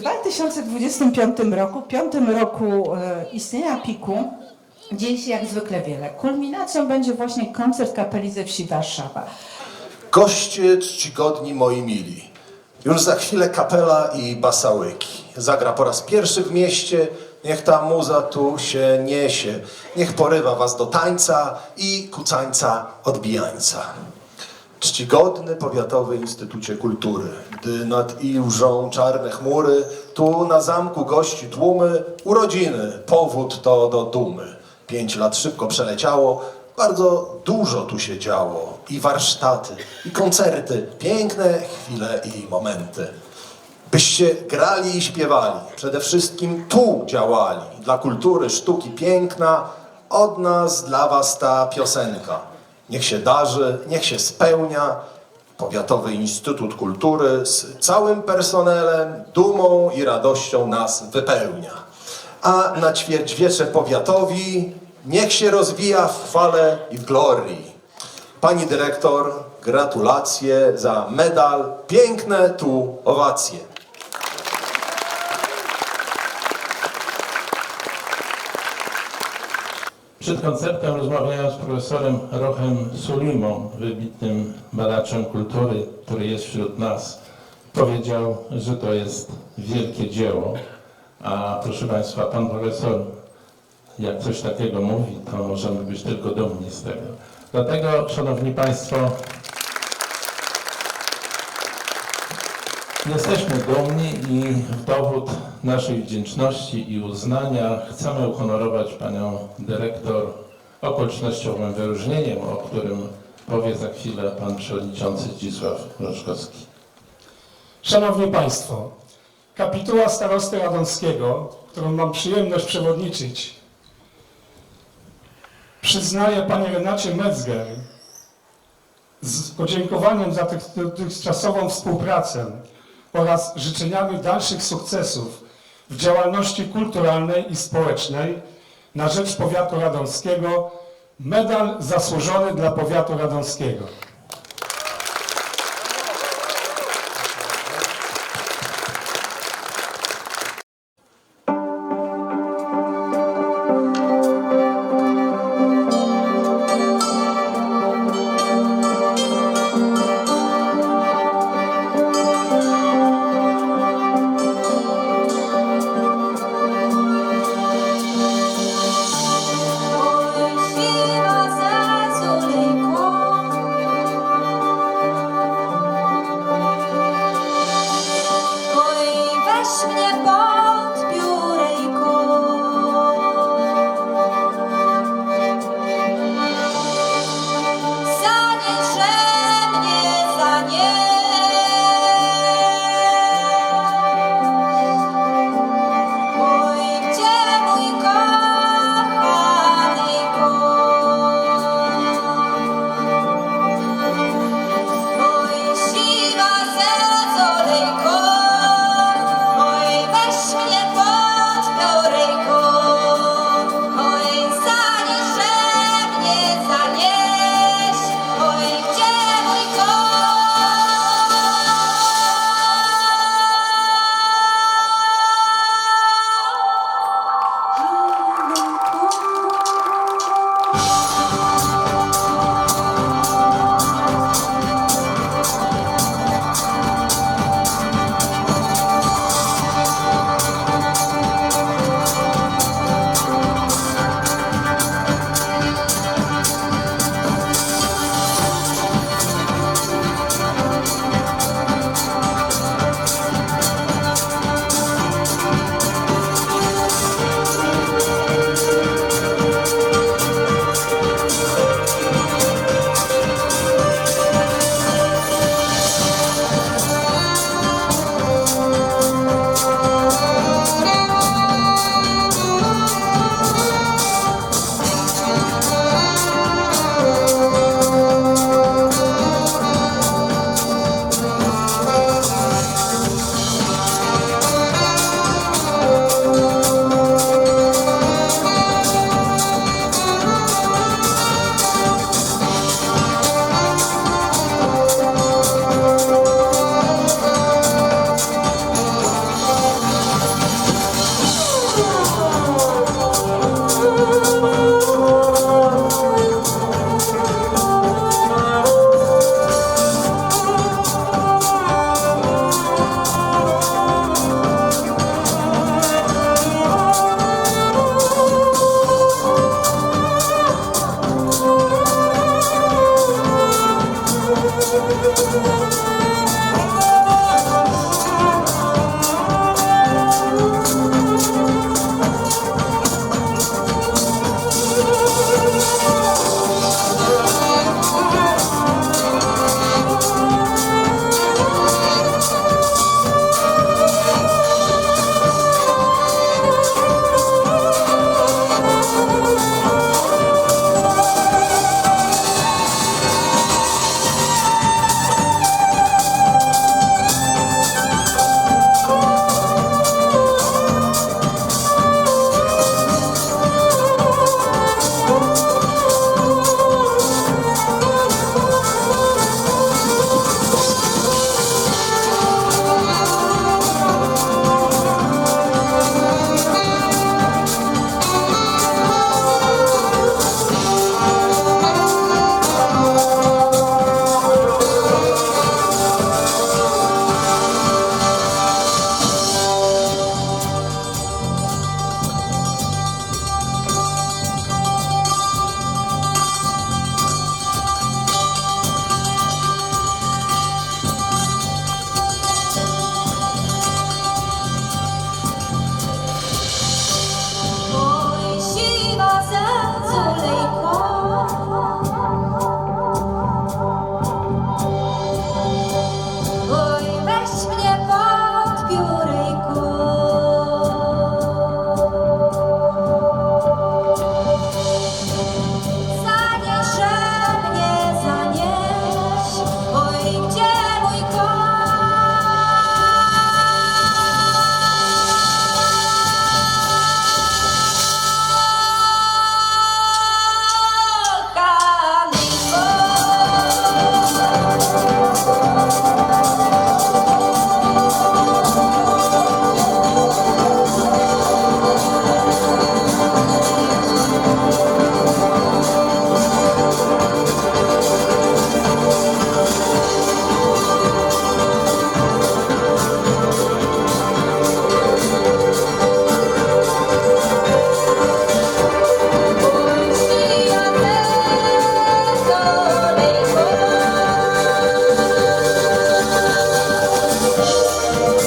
2025 roku, piątym roku e, istnienia PIK-u, dzieje się jak zwykle wiele. Kulminacją będzie właśnie koncert kapeli ze wsi Warszawa. Goście czcigodni moi mili. Już za chwilę kapela i basałyki. Zagra po raz pierwszy w mieście. Niech ta muza tu się niesie. Niech porywa was do tańca i kucańca odbijańca. Czcigodny Powiatowy Instytucie Kultury, gdy nad Ilżą czarne chmury, tu na zamku gości tłumy, urodziny, powód to do dumy. Pięć lat szybko przeleciało, bardzo dużo tu się działo. I warsztaty, i koncerty, piękne chwile i momenty. Byście grali i śpiewali, przede wszystkim tu działali. Dla kultury, sztuki piękna, od nas dla was ta piosenka. Niech się darzy, niech się spełnia. Powiatowy Instytut Kultury z całym personelem, dumą i radością nas wypełnia. A na ćwierćwiecze powiatowi niech się rozwija w chwale i w glorii. Pani dyrektor, gratulacje za medal. Piękne tu owacje. Przed koncertem rozmawiałem z profesorem Rochem Sulimą, wybitnym badaczem kultury, który jest wśród nas. Powiedział, że to jest wielkie dzieło. A proszę Państwa, pan profesor, jak coś takiego mówi, to możemy być tylko dumni z tego. Dlatego, Szanowni Państwo, Jesteśmy dumni i w dowód naszej wdzięczności i uznania chcemy uhonorować panią dyrektor okolicznościowym wyróżnieniem, o którym powie za chwilę pan przewodniczący Zdzisław Roszkowski. Szanowni Państwo, kapituła starosty radomskiego, którą mam przyjemność przewodniczyć, przyznaje Pani Renacie Metzger z podziękowaniem za tych- dotychczasową współpracę oraz życzeniami dalszych sukcesów w działalności kulturalnej i społecznej na rzecz powiatu radomskiego medal zasłużony dla powiatu radomskiego. Oh,